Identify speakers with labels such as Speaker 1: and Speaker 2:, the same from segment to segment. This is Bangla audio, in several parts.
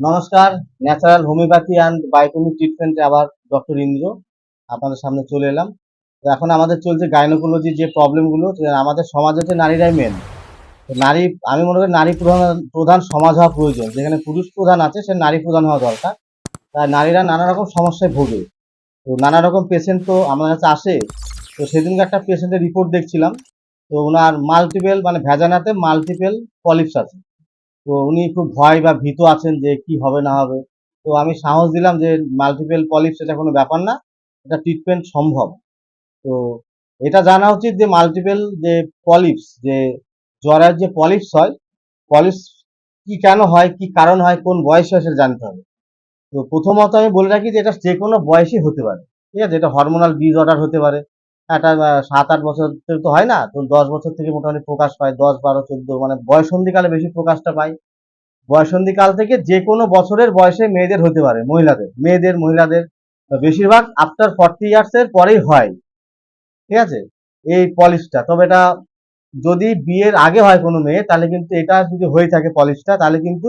Speaker 1: নমস্কার, ন্যাচারাল হোমিওপ্যাথি অ্যান্ড বায়োকেমিক ট্রিটমেন্টে আবার ডক্টর ইন্দ্র আপনাদের সামনে চলে এলাম। তো এখন আমাদের চলছে গাইনোকোলজি যে প্রবলেমগুলো আমাদের সমাজ হচ্ছে নারীরাই মেন নারী, আমি মনে করি নারী প্রধান প্রধান সমাজ হওয়া প্রয়োজন। যেখানে পুরুষ প্রধান আছে, সে নারী প্রধান হওয়া দরকার। তাই নারীরা নানা রকম সমস্যায় ভোগে। তো নানা রকম পেশেন্ট তো আমার কাছে আসে। তো সেদিনকে একটা পেশেন্টের রিপোর্ট দেখছিলাম। তো ওনার মাল্টিপেল মানে ভেজানাতে মাল্টিপেল পলিপস আছে। তো উনি খুব ভয় বা ভীত আছেন যে কি হবে, না হবে। তো আমি সাহস দিলাম যে মাল্টিপল পলিপস এটা কোনো ব্যাপার না, এটা ট্রিটমেন্ট সম্ভব। তো এটা জানা উচিত যে মাল্টিপল যে পলিপস যে জ্বরের যে পলিপস হয় পলিপস কি কেন হয়, কি কারণ হয়, কোন বয়সে হয় সেটা জানতে হবে। তো প্রথমত আমি বলে রাখি যে এটা যে কোনো বয়সে হতে পারে। ঠিক আছে? এটা হরমোনাল ডিসঅর্ডার হতে পারে। একটা সাত আট বছর তো হয় না, তো দশ বছর থেকে মোটামুটি প্রকাশ পায়, দশ, বারো, চোদ্দ মানে বয়সন্ধিকালে বেশি প্রকাশটা পায়। বয়সন্ধিকাল থেকে যে কোনো বছরের বয়সে মেয়েদের হতে পারে, মহিলাদের। মেয়েদের, মহিলাদের বেশিরভাগ আফটার ফর্টি ইয়ার্স এর পরেই হয়। ঠিক আছে? এই পলিশটা তবে এটা যদি বিয়ের আগে হয় কোনো মেয়ে, তাহলে কিন্তু এটা যদি হয়ে থাকে পলিশটা তাহলে কিন্তু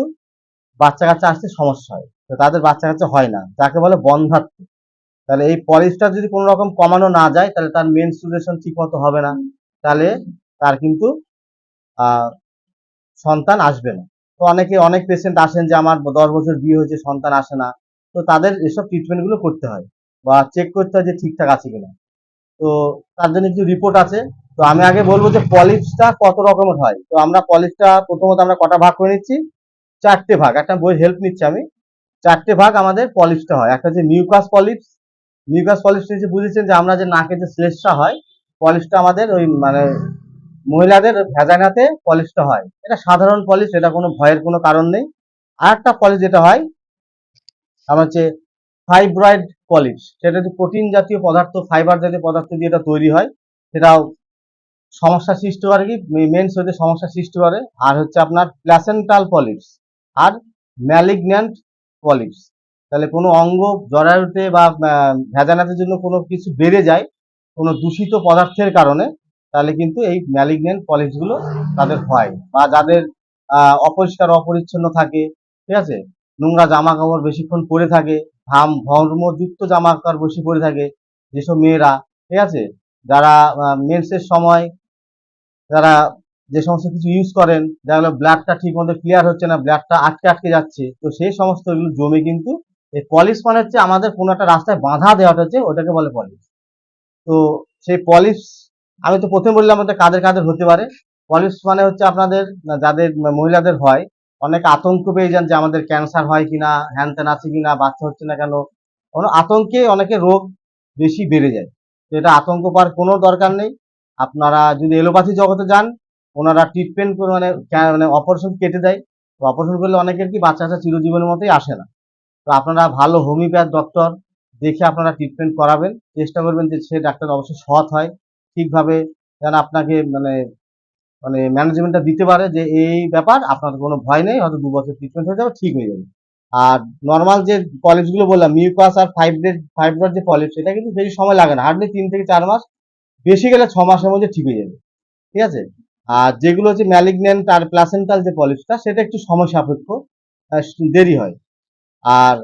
Speaker 1: বাচ্চা কাচ্চা আসতে সমস্যা হয়। তো তাদের বাচ্চা কাচ্চা হয় না, যাকে বলে বন্ধাত্ম। তাহলে এই পলিশটা যদি কোনো রকম কমানো না যায়, তাহলে তার মেন মেনস্ট্রুয়েশন ঠিক মতো হবে না। তাহলে তার কিন্তু সন্তান আসবে না। তো অনেকে, অনেক পেশেন্ট আসেন যে, আমার দশ বছর বিয়ে হয়েছে, সন্তান আসে না। তো তাদের এসব ট্রিটমেন্টগুলো করতে হয় বা চেক করতে হয় যে, ঠিকঠাক আছে কিনা। তো তার জন্য কিছু রিপোর্ট আছে। তো আমি আগে বলব যে পলিপসটা কত রকমের হয়? তো আমরা পলিপসটা প্রথমত আমরা কটা ভাগ করে নিচ্ছি? চারটে ভাগ। একটা বই হেল্প নিচ্ছি আমি। চারটে ভাগ আমাদের পলিপসটা হয়। একটা হচ্ছে মিউকাস পলিপস মিউকাস পলিপস নিচে বুঝেছেন যে আমরা যে নাকে যে শ্লেষটা হয় পলিপসটা আমাদের ওই মানে মহিলাদের ভ্যাজানাতে পলিশটা হয়। এটা সাধারণ পলিশ এটা কোনো ভয়ের কোনো কারণ নেই। আর একটা পলিশ যেটা হয় আমার হচ্ছে ফাইব্রয়েড পলিশ সেটা হচ্ছে প্রোটিন জাতীয় পদার্থ ফাইবার জাতীয় পদার্থ দিয়ে এটা তৈরি হয়, সেটাও সমস্যা সৃষ্টি করে কি? মেন্স হতে সমস্যা সৃষ্টি করে। আর হচ্ছে আপনার প্ল্যাসেন্টাল পলিশ আর ম্যালিগন্যান্ট পলিশ তাহলে কোনো অঙ্গ জরায়ুতে বা ভেজানাতের জন্য কোনো কিছু বেড়ে যায়, কোনো দূষিত পদার্থের কারণে, তাহলে কিন্তু এই ম্যালিগনেন্ট পলিপসগুলো তাদের হয় বা যাদের অপরিষ্কার অপরিচ্ছন্ন থাকে, ঠিক আছে? নোংরা জামা কাপড় বেশিক্ষণ পরে থাকে, ঘাম ধর্মযুক্ত জামা কাপড় বেশি পরে থাকে, যেসব মেয়েরা, ঠিক আছে? যারা মেন্সের সময় যারা যে সমস্ত কিছু ইউজ করেন যেগুলো ব্লাডটা ঠিক মতো ক্লিয়ার হচ্ছে না ব্লাডটা আটকে আটকে যাচ্ছে, তো সেই সমস্ত জমে কিন্তু এই পলিশ মানে হচ্ছে আমাদের কোনো একটা রাস্তায় বাধা দেওয়াটা হচ্ছে ওটাকে বলে পলিশ তো সেই পলিশ আমি তো প্রথমে বললাম আমাদের কাদের কাদের হতে পারে। পলিশ মানে হচ্ছে আপনাদের, যাদের মহিলাদের হয়, অনেক আতঙ্ক পেয়ে যান যে আমাদের ক্যান্সার হয় কিনা হ্যান ত্যান আছে কিনা, বাচ্চা হচ্ছে না কেন, কোনো আতঙ্কে অনেকে রোগ বেশি বেড়ে যায়। তো এটা আতঙ্ক পাওয়ার কোনো দরকার নেই। আপনারা যদি এলোপ্যাথি জগতে যান, ওনারা ট্রিটমেন্ট করে মানে মানে অপারেশন কেটে দেয়। তো অপারেশন করলে অনেকের কি বাচ্চা চিরজীবনের মতোই আসে না। তো আপনারা ভালো হোমিওপ্যাথ ডক্টর দেখে আপনারা ট্রিটমেন্ট করাবেন। চেষ্টা করবেন যে সে ডাক্তার অবশ্যই সৎ হয়, ঠিকভাবে যেন আপনাকে মানে মানে ম্যানেজমেন্টটা দিতে পারে যে এই ব্যাপার, আপনার কোনো ভয় নেই, হয়তো দু বছর ট্রিটমেন্ট হয়ে যাবে, ঠিক হয়ে যাবে। আর নর্মাল যে পলিপসগুলো বললাম মিউকাস আর ফাইভ ডে ফাইভ ফাইব্রয়েড যে পলিপস সেটা কিন্তু বেশি সময় লাগে না। হার্ডলি তিন থেকে চার মাস, বেশি গেলে ছ মাসের মধ্যে ঠিক হয়ে যাবে, ঠিক আছে? আর যেগুলো হচ্ছে ম্যালিগন্যান্ট আর প্লাসেন্টাল যে পলিপসটা সেটা একটু সময় সাপেক্ষ দেরি হয়। আর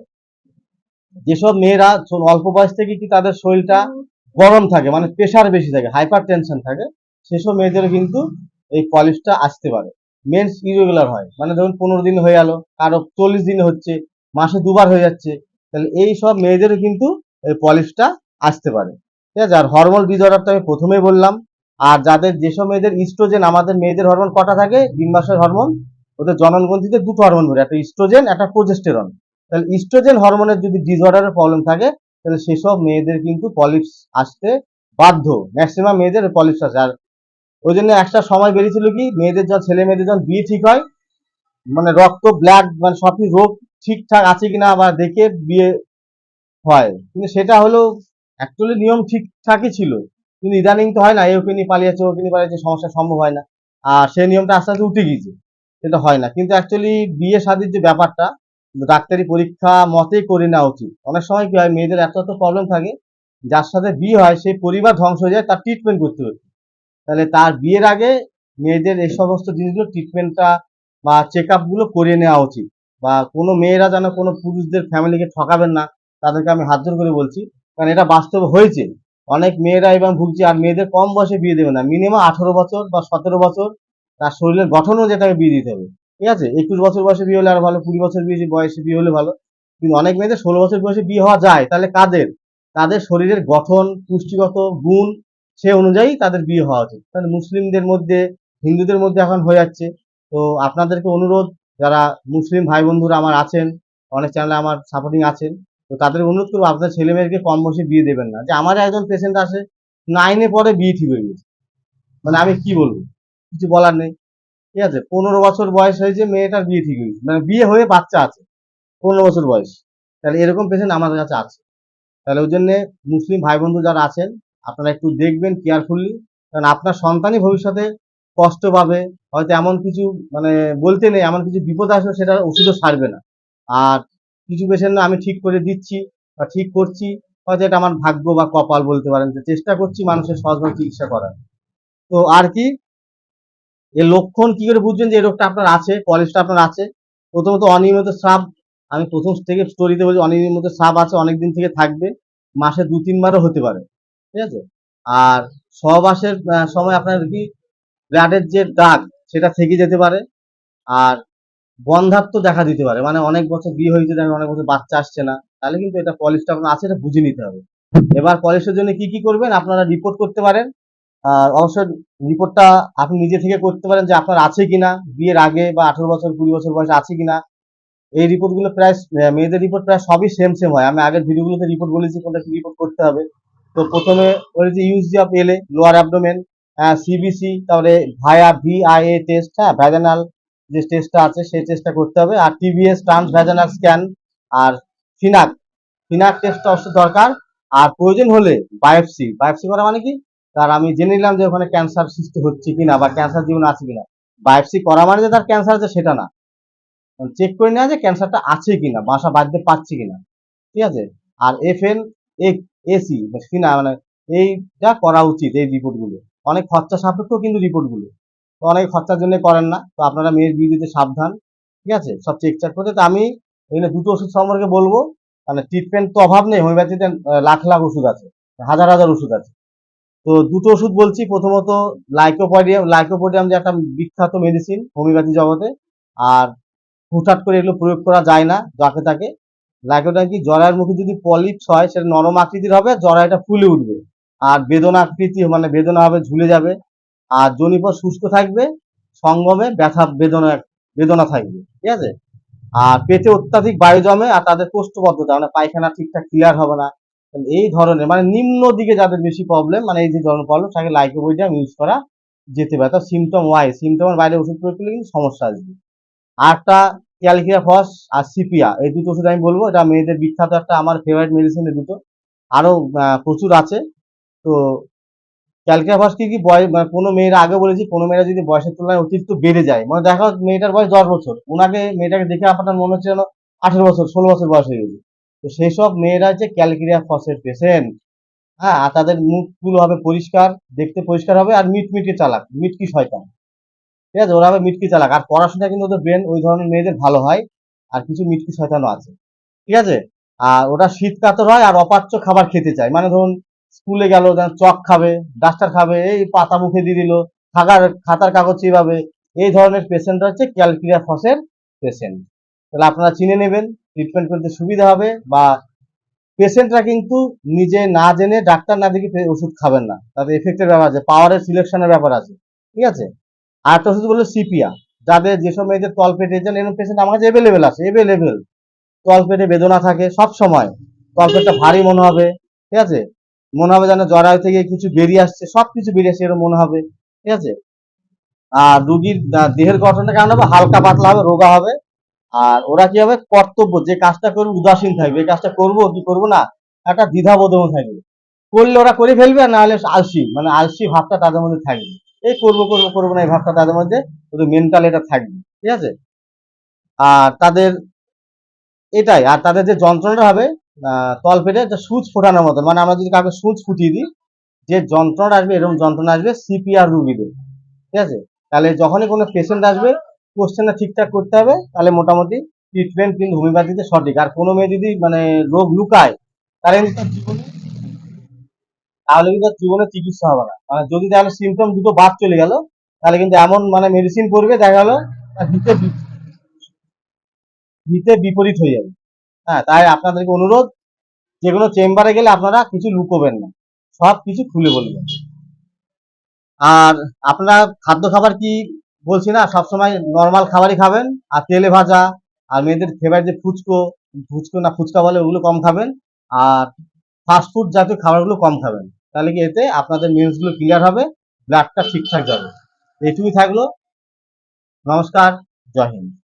Speaker 1: যেসব মেয়েরা অল্প বয়স থেকে কি তাদের শরীরটা গরম থাকে মানে প্রেশার বেশি থাকে হাইপার টেনশন থাকে, সেসব মেয়েদেরও কিন্তু এই পলিশটা আসতে পারে। মেন্স ইরেগুলার হয় মানে ধরুন পনেরো দিন হয়ে গেল, কারও চল্লিশ দিন হচ্ছে, মাসে দুবার হয়ে যাচ্ছে, তাহলে এই সব মেয়েদেরও কিন্তু এই পলিশটা আসতে পারে। ঠিক আছে? আর হরমোন ডিসঅর্ডার তো আমি প্রথমেই বললাম, আর যাদের যেসব মেয়েদের ইস্ট্রোজেন আমাদের মেয়েদের হরমোন কটা থাকে? ডিম্বাশয় হরমোন ওদের জননগ্রন্থিতে দুটো হরমোন বেরোয় একটা ইস্ট্রোজেন একটা প্রোজেস্টেরন তাহলে ইস্ট্রোজেন হরমোনের যদি ডিসঅর্ডারের প্রবলেম থাকে, তাহলে সেসব মেয়েদের কিন্তু পলিপস আসতে বাধ্য। ম্যাক্সিমাম মেয়েদের পলিপস আসে। আর ওই জন্য একটা সময় বেরিয়েছিল কি, মেয়েদের যখন, ছেলে মেয়েদের যখন বিয়ে ঠিক হয় মানে রক্ত ব্লাড মানে সবই রোগ ঠিকঠাক আছে কিনা বা দেখে বিয়ে হয়। কিন্তু সেটা হলো অ্যাকচুয়ালি নিয়ম ঠিকঠাকই ছিল। কিন্তু ইদানিং তো হয় না এ ওকে নিয়ে পালিয়েছে ওকে নিয়ে পালিয়েছে, সমস্যা সম্ভব হয় না। আর সেই নিয়মটা আস্তে আস্তে উঠে গিয়েছে। সেটা হয় না। কিন্তু অ্যাকচুয়ালি বিয়ে শাদির যে ব্যাপারটা ডাক্তারি পরীক্ষা মতেই করে নেওয়া উচিত। অনেক সময় কি হয়, মেয়েদের এত এত প্রবলেম থাকে, যার সাথে বিয়ে হয়, সেই পরিবার ধ্বংস হয়ে যায়, তার ট্রিটমেন্ট করতে হচ্ছে। তাহলে তার বিয়ের আগে মেয়েদের এই সমস্ত জিনিসগুলো ট্রিটমেন্টটা বা চেক আপগুলো করে নেওয়া উচিত। বা কোনো মেয়েরা যেন কোনো পুরুষদের ফ্যামিলিকে ঠকাবেন না, তাদেরকে আমি হাত জোর করে বলছি, কারণ এটা বাস্তবে হয়েছে। অনেক মেয়েরা এবং ভুগছে, আর মেয়েদের কম বয়সে বিয়ে দেবে না। মিনিমাম আঠারো বছর বা সতেরো বছর তার শরীরের গঠনও যেটাকে বিয়ে দিতে হবে। ঠিক আছে? একুশ বছর বয়সে বিয়ে হলে আর ভালো, কুড়ি বছর বিয়ে বয়সে বিয়ে হলে ভালো। কিন্তু অনেক মেয়েদের ষোলো বছর বয়সে বিয়ে হওয়া যায়, তাহলে কাদের? তাদের শরীরের গঠন, পুষ্টিগত গুণ, সে অনুযায়ী তাদের বিয়ে হওয়া উচিত। কারণ মুসলিমদের মধ্যে, হিন্দুদের মধ্যে এখন হয়ে যাচ্ছে। তো আপনাদেরকে অনুরোধ, যারা মুসলিম ভাই বন্ধুরা আমার আছেন, অনেক চ্যানেলে আমার সাপোর্টিং আছেন, তো তাদের অনুরোধ করব আপনার ছেলে মেয়েকে কম বয়সে বিয়ে দেবেন না। যে আমার একজন পেশেন্ট আছে নাইনে পরে বিয়ে ঠিক হয়ে গেছে। মানে আমি কি বলব? কিছু বলার নেই। ঠিক আছে? পনেরো বছর বয়স হয়েছে, মেয়েটার বিয়ে ঠিক হয়েছে। মানে বিয়ে হয়ে বাচ্চা আছে, পনেরো বছর বয়স। তাহলে এরকম পেশেন্ট আমাদের কাছে আছে। তাহলে ওই জন্যে মুসলিম ভাই বন্ধু যারা আছেন, আপনারা একটু দেখবেন কেয়ারফুললি কারণ আপনার সন্তানই ভবিষ্যতে কষ্ট পাবে। হয়তো এমন কিছু মানে বলতে নেই, এমন কিছু বিপদ আসবে সেটা ওষুধও সারবে না। আর কিছু পেশেন্ট আমি ঠিক করে দিচ্ছি বা ঠিক করছি, হয়তো এটা আমার ভাগ্য বা কপাল বলতে পারেন যে চেষ্টা করছি মানুষের সহজভাবে চিকিৎসা করার। তো আর কি এর লক্ষণ কি করে বুঝবেন যে এই রোগটা আপনার আছে কলেজটা আপনার আছে? প্রথমত অনিয়মিত স্রাব, আমি প্রথম থেকে স্টোরিতে বলছি অনিয়মিত স্রাব আছে অনেক দিন থেকে থাকবে, মাসে দু তিনবারও হতে পারে, ঠিক আছে? আর সহবাসের সময় আপনার কি ব্লাডের যে দাগ, সেটা থেকে যেতে পারে, আর বন্ধাত্ম দেখা দিতে পারে মানে অনেক বছর বিয়ে হয়েছে, দেখেন অনেক বছর বাচ্চা আসছে না, তাহলে কিন্তু এটা পলিশটা আপনার আছে, এটা বুঝে নিতে হবে। এবার পলিশের জন্য কি কি করবেন, আপনারা রিপোর্ট করতে পারেন অবশ্যই রিপোর্টটা আপনি নিজে থেকে করতে পারেন যে আপনার আছে কিনা, বিয়ের আগে বা আঠারো বছর, কুড়ি বছর বয়সে আছে কিনা। এই রিপোর্টগুলো প্রায় মেয়েদের রিপোর্ট প্রায় সবই সেম সেম হয়। আমি আগের ভিডিওগুলোতে রিপোর্ট বলেছি, কোনটা কি রিপোর্ট করতে হবে। তো প্রথমে ওই যে UG of LA lower abdomen CBC তাহলে ভায়া ভিআইএ টেস্ট হ্যাঁ ভ্যাজানাল যে টেস্টটা আছে, সেই টেস্টটা করতে হবে। আর টিভিএস ট্রান্স ভ্যাজানাল স্ক্যান আর ফিনাক ফিনাক টেস্টটা অবশ্যই দরকার। আর প্রয়োজন হলে বায়োপসি বায়োপসি করা মানে কি? তার আমি জেনে নিলাম যে ওখানে ক্যান্সার সৃষ্টি হচ্ছে কিনা বা ক্যান্সার জীবন আছে কিনা। বায়োপসি করা মানে যে তার ক্যান্সার আছে সেটা না। চেক করে নেওয়া যে ক্যান্সারটা আছে কিনা, বাসা বাঁধতে পারছে কিনা। ঠিক আছে? আর এফ এন এসি কিনা মানে এইটা করা উচিত এই রিপোর্টগুলো অনেক খরচা সাপেক্ষ কিন্তু রিপোর্টগুলো তো অনেক খরচার জন্য করেন না। তো আপনারা মেয়ের বিয়ে সাবধান। ঠিক আছে? সব চেক চাক করতে। তো আমি এখানে দুটো ওষুধ সম্পর্কে বলব। মানে ট্রিটমেন্ট তো অভাব নেই। হোমিওপ্যাথিতে লাখ লাখ ওষুধ আছে। হাজার হাজার ওষুধ আছে। তো দুটো ওষুধ বলছি। প্রথমত লাইকোপডিয়াম লাইকোপোডিয়াম যে একটা বিখ্যাত মেডিসিন হোমিওপ্যাথি জগতে। আর হুটহাট করে এগুলো প্রয়োগ করা যায় না যাকে তাকে। লাইকোপডিয়াম কি জরায়ের মুখে যদি পলিপস হয়, সেটা নরম আকৃতির হবে জরায়ুটা ফুলে উঠবে। আর বেদনা আকৃতি মানে বেদনা হবে, ঝুলে যাবে। আর জনিপর শুষ্ক থাকবে, সঙ্গমে ব্যথা, বেদনা বেদনা থাকবে। ঠিক আছে? আর পেটে অত্যাধিক বায়ু জমে আর তাদের কোষ্ঠবদ্ধতা মানে পায়খানা ঠিকঠাক ক্লিয়ার হবে না। এই ধরনের মানে নিম্ন দিকে যাদের বেশি প্রবলেম মানে এই যে ধরনের প্রবলেম তাকে লাইকোপডিয়াম ইউজ করা যেতে পারে। তো সিমটম ওয়াই সিমটমের বাইরে ওষুধ প্রয়োগ করলে কিন্তু সমস্যা আসবে। আরটা ক্যালকিয়া ফস আর সিপিয়া, এই দুটো ওষুধ আমি বলব। এটা মেয়েদের বিখ্যাত একটা আমার ফেভারিট মেডিসিন দুটো। আরও প্রচুর আছে। তো ক্যালকিয়া ফস কি কি বয়স মানে কোনো মেয়েরা আগে বলেছি, কোনো মেয়েরা যদি বয়সের তুলনায় অতিরিক্ত বেড়ে যায় মানে দেখা মেয়েটার বয়স দশ বছর। ওনাকে মেয়েটাকে দেখে আপনার মনে হচ্ছে যেন আঠেরো বছর, ষোলো বছর বয়স হয়ে গেছে। তো সেই সব মেয়েরা হচ্ছে ক্যালকিরিয়া ফসের পেশেন্ট হ্যাঁ আর তাদের মুখগুলো হবে পরিষ্কার, দেখতে পরিষ্কার হবে আর মিটমিটে চালাক, মিটকি শয়তান। ঠিক আছে? ওরা হবে মিটকি চালাক। আর পড়াশোনা কিন্তু ওদের ব্রেন ওই ধরনের মেয়েদের ভালো হয়, আর কিছু মিটকি শয়তানও আছে। ঠিক আছে? আর ওরা শীত কাতর হয় আর অপাচ্য খাবার খেতে চায়। মানে ধরুন, স্কুলে গেল চক খাবে, ডাস্টার খাবে, এই পাতা মুখে দিয়ে দিল খাতার খাতার কাগজ চিবাবে, এই ধরনের পেশেন্টরা হচ্ছে ক্যালকিরিয়া ফসের পেশেন্ট তাহলে আপনারা চিনে নেবেন। ট্রিটমেন্ট করতে সুবিধা হবে বা পেশেন্টরা কিন্তু নিজে না জেনে ডাক্তার না দেখে ওষুধ খাবেন না। তাদের এফেক্টের ব্যাপার আছে পাওয়ারের সিলেকশনের ব্যাপার আছে, ঠিক আছে? আর একটা ওষুধ বলল সিপিয়া যাদের যেসব মেয়েদের তল পেটে যেন এরকম পেশেন্ট আমার কাছে এভেলেবেল আছে এভেলেবেল তল পেটে বেদনা থাকে সব সময়, তল পেটটা ভারী মনে হবে, ঠিক আছে? মনে হবে যেন জরায়ু থেকে কিছু বেরিয়ে আসছে, সব কিছু বেরিয়ে আসছে এরকম মনে হবে, ঠিক আছে? আর রুগীর দেহের গঠনটা কেমন হবে, হালকা পাতলা হবে, রোগা হবে আর ওরা কি হবে কর্তব্য যে কাজটা করবে উদাসীন থাকবে। এই কাজটা করব কি করব না একটা দ্বিধাবোধও থাকবে। করলে ওরা করে ফেলবে না হলে আলসি মানে আলসি ভাবটা তাদের মধ্যে থাকবে এই করব করব করব না এই ভাবটা তাদের মধ্যে ওদের মেন্টাল এটা থাকবে ঠিক আছে? আর তাদের এটাই আর তাদের যে যন্ত্রণাটা হবে আহ, তলপেটে একটা সুচ ফোটানোর মতো মানে আমরা যদি কাউকে সুচ ফুটিয়ে দিই যে যন্ত্রণা আসবে এরকম যন্ত্রণা আসবে সিপিআর রুগীদের ঠিক আছে? তাহলে যখনই কোনো পেশেন্ট আসবে কোশ্চেনটা ঠিকঠাক করতে হবে, তাহলে মোটামুটি ট্রিটমেন্ট কিন্তু হোমিওপ্যাথিতে সঠিক। আর কোনো মেয়ে যদি মানে রোগ লুকায়, তাহলে কিন্তু তার জীবনে তাহলে কিন্তু তার জীবনে চিকিৎসা হবে না। মানে যদি তাহলে সিমটম দুটো বাদ চলে গেল, তাহলে কিন্তু এমন মানে মেডিসিন করবে দেখা গেল বি- হিতে বিপরীত হয়ে যাবে। হ্যাঁ তাই আপনাদেরকে অনুরোধ, যে কোনো চেম্বারে গেলে আপনারা কিছু লুকোবেন না। সব কিছু খুলে বলবেন। আর আপনারা খাদ্য খাবার কি বলছি না, সবসময় নর্মাল খাবারই খাবেন। আর তেলে ভাজা, আর মেয়েদের ফেভারিট যে ফুচকো ফুচকো না ফুচকা বলে ওগুলো কম খাবেন। আর ফাস্টফুড জাতীয় খাবারগুলো কম খাবেন। তাহলে কি এতে আপনাদের মেন্সগুলো ক্লিয়ার হবে ব্লাডটা ঠিকঠাক যাবে। এইটুকুই থাকল। নমস্কার, জয় হিন্দ।